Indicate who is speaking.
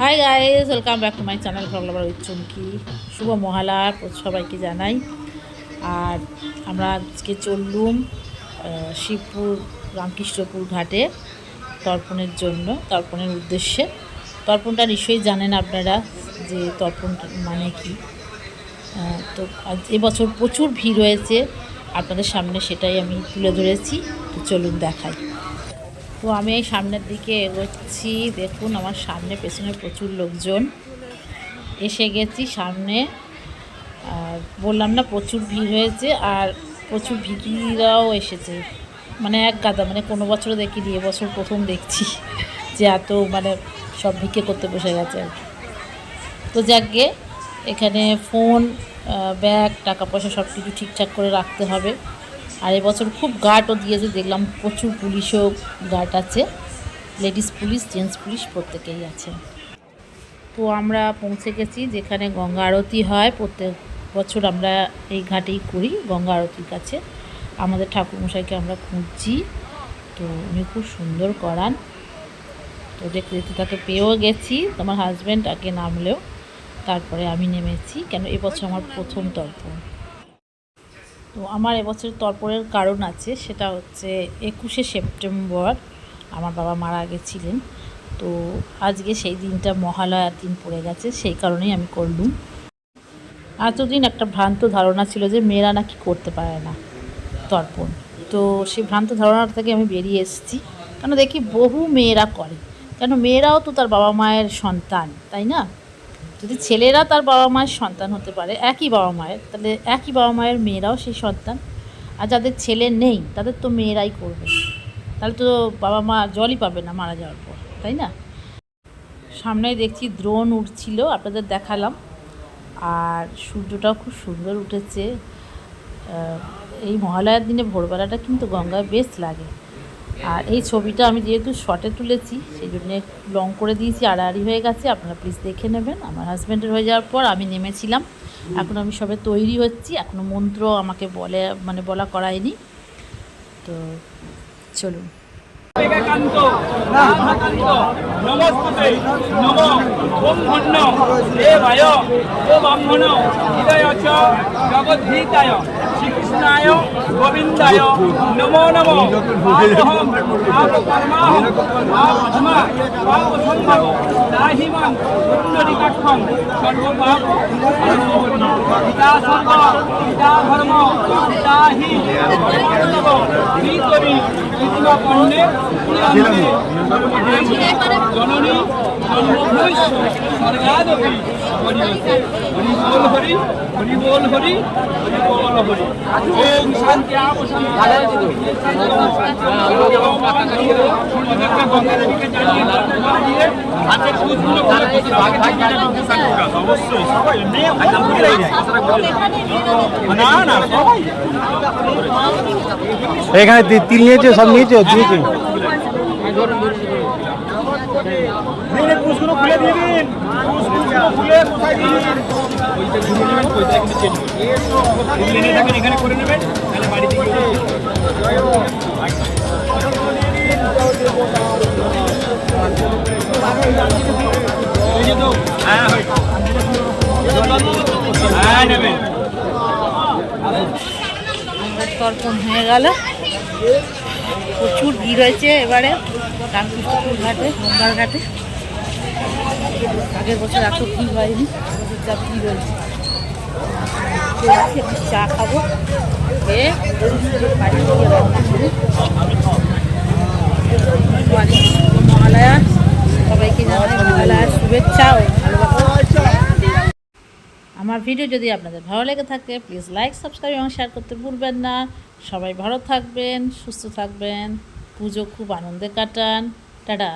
Speaker 1: Hi guys welcome back to my channel vlogger with Chumki শুভ মহালার সবাইকে জানাই। আর আমরা আজকে চললুম শিবপুর, রামকৃষ্ণপুর ঘাটে তর্পণের জন্য, তর্পণের উদ্দেশ্যে। তর্পণটা নিশ্চয়ই জানেন আপনারা যে তর্পণ মানে কি। তো এবছর প্রচুর ভিড় হয়েছে। আপনাদের সামনে সেটাই আমি তুলে ধরেছি। তো চলুন দেখাই। তো আমি এই সামনের দিকে এগোচ্ছি। দেখুন, আমার সামনে, পেছনে প্রচুর লোকজন। এসে গেছি সামনে। আর বললাম না, প্রচুর ভিড় হয়েছে আর প্রচুর ভিড়িরাও এসেছে। মানে এক গাদা মানে কোনো বছরও দেখিনি এবছর প্রথম দেখছি যে এত মানে সব ভিক্ষে করতে বসে গেছে আর তো যাকগে, এখানে ফোন ব্যাগ, টাকা পয়সা সব কিছু ঠিকঠাক করে রাখতে হবে। আর এবছর খুব গার্ডও দিয়েছে, দেখলাম প্রচুর পুলিশও গার্ড আছে। লেডিস পুলিশ জেন্টস পুলিশ প্রত্যেকেই আছে। তো আমরা পৌঁছে গেছি যেখানে গঙ্গা আরতি হয়। প্রত্যেক বছর আমরা এই ঘাটেই করি, গঙ্গা আরতির কাছে। আমাদের ঠাকুরমশাইকে আমরা খুঁজছি। তো উনি খুব সুন্দর করান। তো দেখতে দেখতে তাকে পেয়েও গেছি। তোমার হাজব্যান্ড আগে নামলেও। তারপরে আমি নেমেছি। কেন, এবছর আমার প্রথম তর্পণ। তো আমার এবছর তর্পণের কারণ আছে, সেটা হচ্ছে একুশে সেপ্টেম্বর আমার বাবা মারা গেছিলেন। তো আজকে সেই দিনটা মহালয়ার দিন পড়ে গেছে, সেই কারণেই আমি করলুম। এতদিন একটা ভ্রান্ত ধারণা ছিল যে মেয়েরা নাকি করতে পারে না তর্পণ। তো সেই ভ্রান্ত ধারণা থেকে আমি বেরিয়ে এসেছি। কেন দেখি বহু মেয়েরা করে। কেন মেয়েরাও তো তার বাবা মায়ের সন্তান, তাই না? যদি ছেলেরা তার বাবা মায়ের সন্তান হতে পারে, একই বাবা মায়ের, তাহলে একই বাবা মায়ের মেয়েরাও সেই সন্তান। আর যাদের ছেলে নেই, তাদের তো মেয়েরাই করবে। তাহলে তো বাবা মা জলই পাবে না মারা যাওয়ার পর, তাই না? সামনেই দেখছি দ্রোণ উঠছিল, আপনাদের দেখালাম। আর সূর্যটাও খুব সুন্দর উঠেছে। এই মহালয়ার দিনে ভোরবেলাটা কিন্তু গঙ্গায় বেশ লাগে। আর এই ছবিটা আমি যেহেতু শর্টে তুলেছি সেই জন্যে লং করে দিয়েছি, আড়াআড়ি হয়ে গেছে, আপনারা প্লিজ দেখে নেবেন। আমার হাজব্যান্ডের হয়ে যাওয়ার পর আমি নেমেছিলাম। এখন আমি সবে তৈরি হচ্ছি এখনও মন্ত্র আমাকে বলে মানে বলা করায়নি। তো চলুন।
Speaker 2: বিবেকান্ত ব্রাহ্মণ, হৃদয় জগদ্ধিতায়। শ্রীকৃষ্ণায় গোবিন্দায় নমো নমো। ধর্ম পিতা হি সর্বদেব ভিতরি কৃষ্ণ কন্যে পুরাণে জননী জন্মভূমিষ্য স্বর্গাদপি হরি হরি। হরি বল হরি হরি বল হরি। ওম শান্তি না
Speaker 3: এখানে তিল নিয়েছে সব নিয়েছে দিয়েছে।
Speaker 2: খুলে দিয়ে দিন। খুলে কোথায় দিন? নেবেন
Speaker 1: তর্পণ হয়ে গেল। প্রচুর ভিড় হয়েছে এবারে, রামকৃষ্ণপুর ঘাটে, গঙ্গার ঘাটে। আগের বছর এত ভিড় হয়নি যা ভিড় হয়েছে। চা খাব আমার ভিডিও যদি আপনাদের ভালো লেগে থাকে প্লিজ লাইক সাবস্ক্রাইব এবং শেয়ার করতে ভুলবেন না। সবাই ভালো থাকবেন, সুস্থ থাকবেন। পুজো খুব আনন্দে কাটান। টাটা।